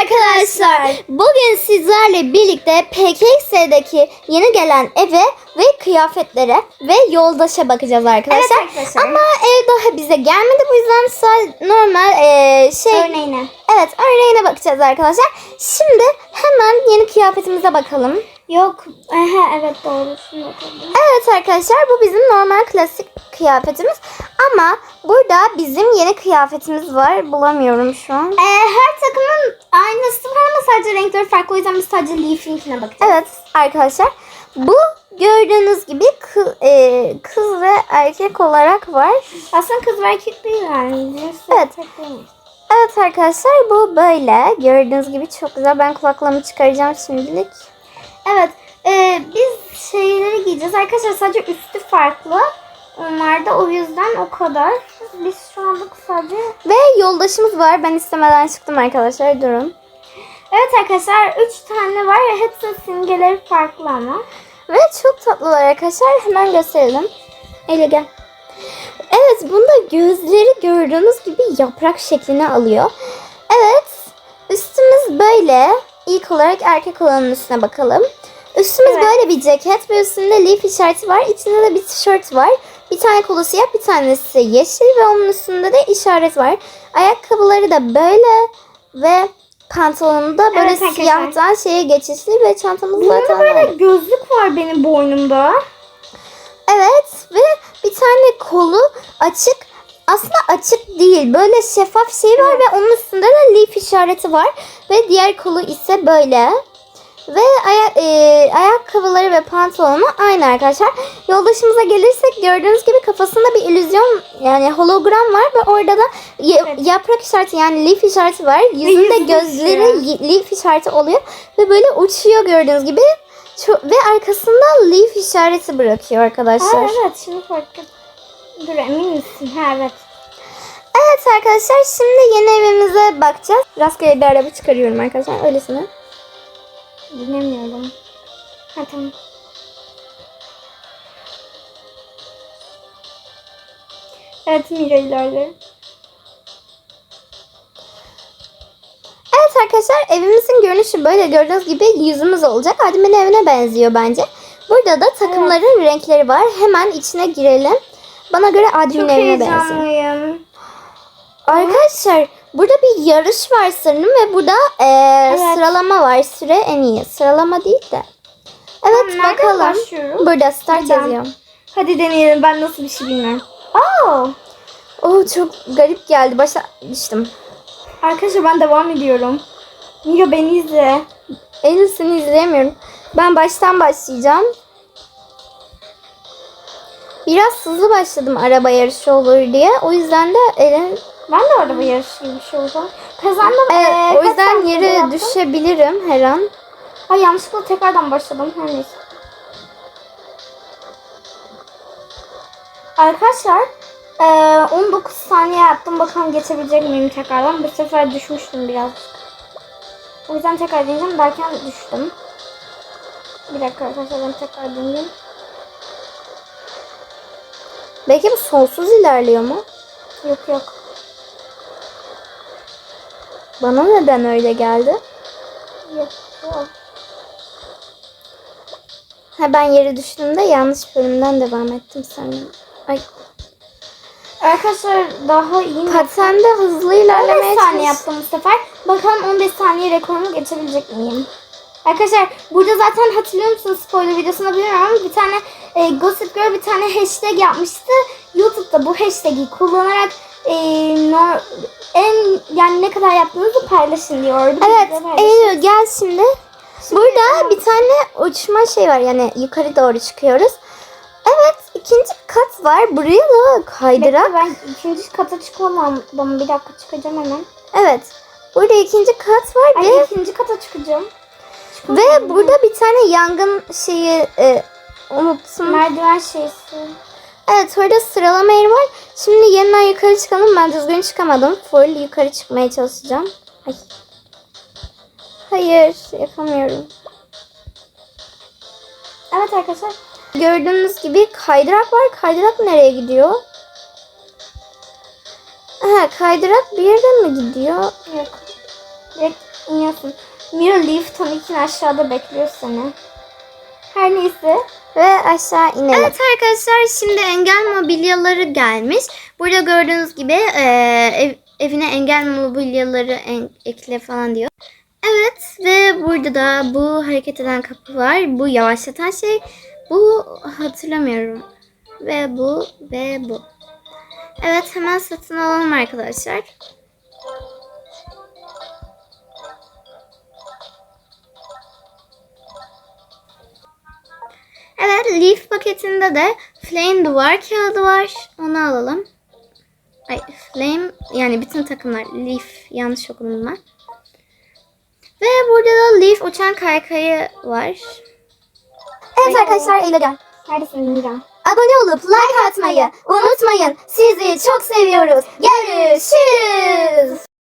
Arkadaşlar bugün sizlerle birlikte PKX'deki yeni gelen eve ve kıyafetlere ve yoldaşa bakacağız arkadaşlar. Evet arkadaşlar. Ama ev daha bize gelmedi bu yüzden sadece normal eee, şey Örneğine. Evet örneğine bakacağız arkadaşlar. Şimdi hemen yeni kıyafetimize bakalım. Yok. Aha, evet doğru. Evet arkadaşlar bu bizim normal klasik kıyafetimiz. Ama burada bizim yeni kıyafetimiz var. Bulamıyorum şu an. Ee, her takımın aynısı var ama sadece renkleri farklı. O yüzden biz sadece Leaf'inkine bakacağız. Evet arkadaşlar bu gördüğünüz gibi kı- e, kız ve erkek olarak var. Aslında kız ve erkek değil yani. Evet. Evet arkadaşlar bu böyle. Gördüğünüz gibi çok güzel. Ben kulaklığımı çıkaracağım şimdilik. Evet. e, biz şeyleri giyeceğiz. Arkadaşlar sadece üstü farklı. Onlar da o yüzden o kadar. Biz şu anlık sadece... Ve yoldaşımız var. Ben istemeden çıktım arkadaşlar. Durun. Evet arkadaşlar 3 tane var ve hepsinin simgeleri farklı ama. Ve çok tatlılar arkadaşlar. Hemen gösterelim. Eli gel. Evet bunda gözleri gördüğünüz gibi yaprak şeklini alıyor. Evet üstümüz böyle. İlk olarak erkek olanın üstüne bakalım. Üstümüz Evet. böyle bir ceket ve üstünde leaf işareti var. İçinde de bir tişört var. Bir tane kolu siyah bir tanesi yeşil ve onun üstünde de işaret var. Ayakkabıları da böyle ve pantolonu da böyle Evet arkadaşlar. siyahtan şeye geçişli ve çantamız Bunun zaten böyle var. gözlük var benim boynumda. Evet ve bir tane kolu açık. Aslında açık değil. Böyle şeffaf şey var ve onun üstünde de leaf işareti var. Ve diğer kolu ise böyle. Ve aya- e, ayakkabıları ve pantolonu aynı arkadaşlar. Yoldaşımıza gelirsek gördüğünüz gibi kafasında bir illüzyon yani hologram var ve orada da Evet. yaprak işareti yani leaf işareti var. Yüzünde yüzü gözleri leaf işareti oluyor ve böyle uçuyor gördüğünüz gibi. Çok, ve arkasında leaf işareti bırakıyor arkadaşlar. Ha, evet şimdi fark et. Dur emin misin? Ha evet. Evet arkadaşlar şimdi yeni evimize bakacağız. Rastgele bir araba çıkarıyorum arkadaşlar öylesine. Dinlemiyorum. Ha tamam. Evet Mira ilerle. Evet arkadaşlar evimizin görünüşü böyle gördüğünüz gibi yüzümüz olacak. Adem'in evine benziyor bence. Burada da takımların renkleri var. Hemen içine girelim. Bana göre Adem'in evine benziyor. Arkadaşlar burada bir yarış var sanırım ve burada eee, Evet. sıralama var. Süre en iyi. Sıralama değil de. Evet Tamam, bakalım. başlıyoruz? Burada start Buradan. yazıyor. Hadi deneyelim ben nasıl bir şey bilmiyorum. Oo. Oh çok garip geldi. Başta düştüm. Arkadaşlar ben devam ediyorum. Mira beni izle. En iyisini izleyemiyorum. Ben baştan başlayacağım. Biraz hızlı başladım araba yarışı olur diye. O yüzden de elin Ben de orada bir yarış gibi bir şey. Kazandım. Evet, Ee, o yüzden yere yaptım? düşebilirim her an. Ay yanlışlıkla tekrardan başladım. Her neyse. Arkadaşlar eee 19 saniye yaptım. Bakalım geçebilecek miyim tekrardan. Bu sefer düşmüştüm birazcık. O yüzden tekrar deneyeceğim. Derken düştüm. Bir dakika arkadaşlar ben tekrar deneyeyim. Belki bu sonsuz ilerliyor mu? Yok yok. Bana neden öyle geldi? Ha ben yere düştüğümde yanlış bölümden devam ettim sanırım. Ay Arkadaşlar daha iyi patende hızlı 15 ilerlemeye saniye çalış- yaptım bu sefer. Bakalım 15 saniye rekorumu geçebilecek miyim? Arkadaşlar burada zaten hatırlıyor musunuz spoiler videosunda bilmiyorum ama bir tane e, Gossip Girl bir tane hashtag yapmıştı. YouTube'da bu hashtag'i kullanarak e, en yani ne kadar yaptığınızı paylaşın diyordu. Evet. Eylül gel şimdi. Burada bir tane uçma şey var yani yukarı doğru çıkıyoruz. Evet ikinci kat var. Buraya da kaydırak. Bekle, ben ikinci kata çıkamam. Ben bir dakika çıkacağım hemen. Evet. Burada ikinci kat var Ay ve ikinci kata çıkacağım. ve burada bir tane yangın şeyi e, unuttum. Merdiven şeysi. Evet orada sıralama yeri var. Şimdi yeniden yukarı çıkalım. Ben düzgün çıkamadım. Full yukarı çıkmaya çalışacağım. Ay. Hayır yapamıyorum. Evet arkadaşlar. Gördüğünüz gibi kaydırak var. Kaydırak nereye gidiyor? Ha, kaydırak bir yere mi gidiyor? Yok. Direkt iniyorsun. Mirror Leaf Tonic'in aşağıda bekliyor seni. Her neyse. Ve aşağı inelim. Evet arkadaşlar şimdi engel mobilyaları gelmiş. Burada gördüğünüz gibi e, ev, evine engel mobilyaları en- ekle falan diyor. Evet ve burada da bu hareket eden kapı var. Bu yavaşlatan şey. Bu hatırlamıyorum. Ve bu ve bu. Evet hemen satın alalım arkadaşlar. Evet Leaf paketinde de Flame duvar kağıdı var. Onu alalım. Ay Flame yani bütün takımlar Leaf yanlış okudum ben. Ve burada da Leaf uçan kaykayı var. Evet arkadaşlar gel. Neredesin Mira? Abone olup like atmayı unutmayın. Sizi çok seviyoruz. Görüşürüz.